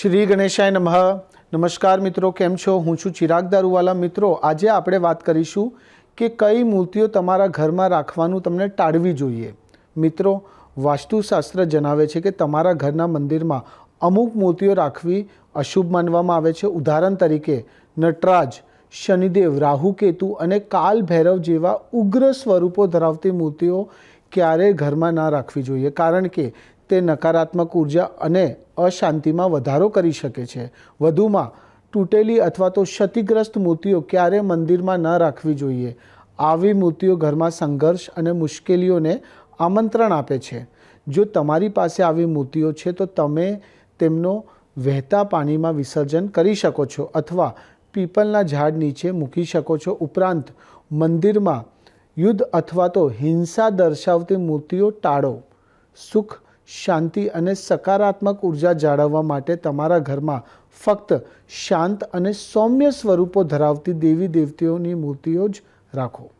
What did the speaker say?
શ્રી ગણેશાય નમઃ. નમસ્કાર મિત્રો, કેમ છો? હું છું ચિરાગ દારૂવાલા. મિત્રો, આજે આપણે વાત કરીશું કે કઈ મૂર્તિઓ તમારા ઘરમાં રાખવાનું તમને ટાળવી જોઈએ. મિત્રો, વાસ્તુશાસ્ત્ર જણાવે છે કે તમારા ઘરના મંદિરમાં અમુક મૂર્તિઓ રાખવી અશુભ માનવામાં આવે છે. ઉદાહરણ તરીકે, નટરાજ, શનિદેવ રાહુકેતુ અને કાલ ભૈરવ જેવા ઉગ્ર સ્વરૂપો ધરાવતી મૂર્તિઓ ક્યારેય ઘરમાં ના રાખવી જોઈએ. કારણ કે તે નકારાત્મક ઊર્જા અને અશાંતિમાં વધારો કરી શકે છે. વધુમાં, તૂટેલી અથવા તો ક્ષતિગ્રસ્ત મૂર્તિઓ ક્યારે મંદિરમાં ન રાખવી જોઈએ? આવી મૂર્તિઓ ઘરમાં સંઘર્ષ અને મુશ્કેલીઓને આમંત્રણ આપે છે. જો તમારી પાસે આવી મૂર્તિઓ છે, તો તમે તેમનો વહેતા પાણીમાં વિસર્જન કરી શકો છો અથવા પીપલના ઝાડ નીચે મૂકી શકો છો. ઉપરાંત, મંદિરમાં યુદ્ધ અથવા તો હિંસા દર્શાવતી મૂર્તિઓ ટાળો. સુખ શાંતિ અને સકારાત્મક ઊર્જા જાળવવા માટે તમારા ઘરમાં ફક્ત શાંત અને સૌમ્ય સ્વરૂપો ધરાવતી દેવી દેવતીઓની મૂર્તિઓ જ રાખો.